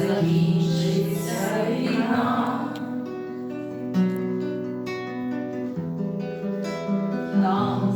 закінчиться війна, нам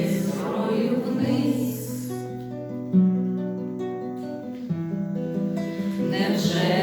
że